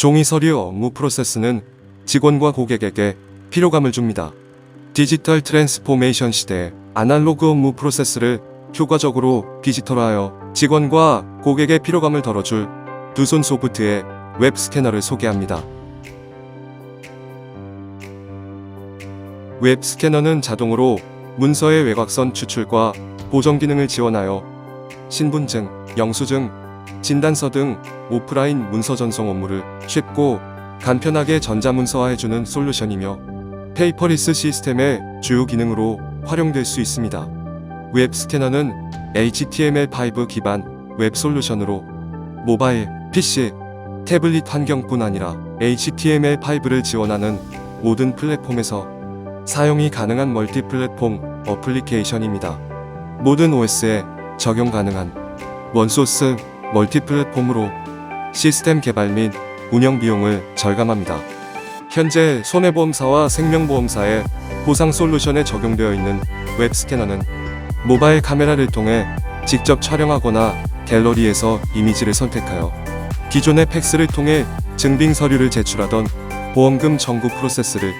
종이 서류 업무 프로세스는 직원과 고객에게 피로감을 줍니다. 디지털 트랜스포메이션 시대에 아날로그 업무 프로세스를 효과적으로 디지털화하여 직원과 고객의 피로감을 덜어줄 두손 소프트의 웹 스캐너를 소개합니다. 웹 스캐너는 자동으로 문서의 외곽선 추출과 보정 기능을 지원하여 신분증, 영수증, 진단서 등 오프라인 문서 전송 업무를 쉽고 간편하게 전자문서화해주는 솔루션이며 페이퍼리스 시스템의 주요 기능으로 활용될 수 있습니다. 웹 스캐너는 HTML5 기반 웹 솔루션으로 모바일, PC, 태블릿 환경뿐 아니라 HTML5를 지원하는 모든 플랫폼에서 사용이 가능한 멀티 플랫폼 어플리케이션입니다. 모든 OS에 적용 가능한 원소스 멀티 플랫폼으로 시스템 개발 및 운영 비용을 절감합니다. 현재 손해보험사와 생명보험사의 보상 솔루션에 적용되어 있는 웹 스캐너는 모바일 카메라를 통해 직접 촬영하거나 갤러리에서 이미지를 선택하여 기존의 팩스를 통해 증빙 서류를 제출하던 보험금 청구 프로세스를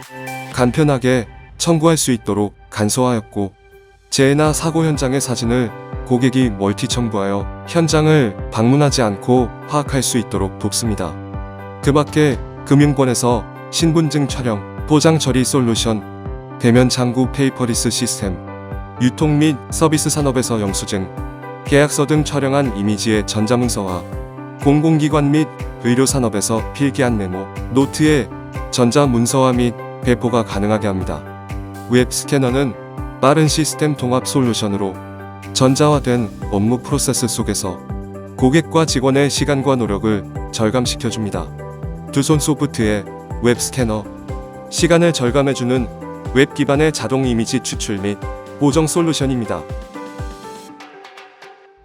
간편하게 청구할 수 있도록 간소화하였고 재해나 사고 현장의 사진을 고객이 멀티 첨부하여 현장을 방문하지 않고 파악할 수 있도록 돕습니다. 그 밖에 금융권에서 신분증 촬영, 도장 처리 솔루션, 대면 장구 페이퍼리스 시스템, 유통 및 서비스 산업에서 영수증, 계약서 등 촬영한 이미지의 전자문서화, 공공기관 및 의료산업에서 필기한 메모, 노트의 전자문서화 및 배포가 가능하게 합니다. 웹 스캐너는 빠른 시스템 통합 솔루션으로 전자화된 업무 프로세스 속에서 고객과 직원의 시간과 노력을 절감시켜줍니다. 두손 소프트의 웹 스캐너, 시간을 절감해주는 웹 기반의 자동 이미지 추출 및 보정 솔루션입니다.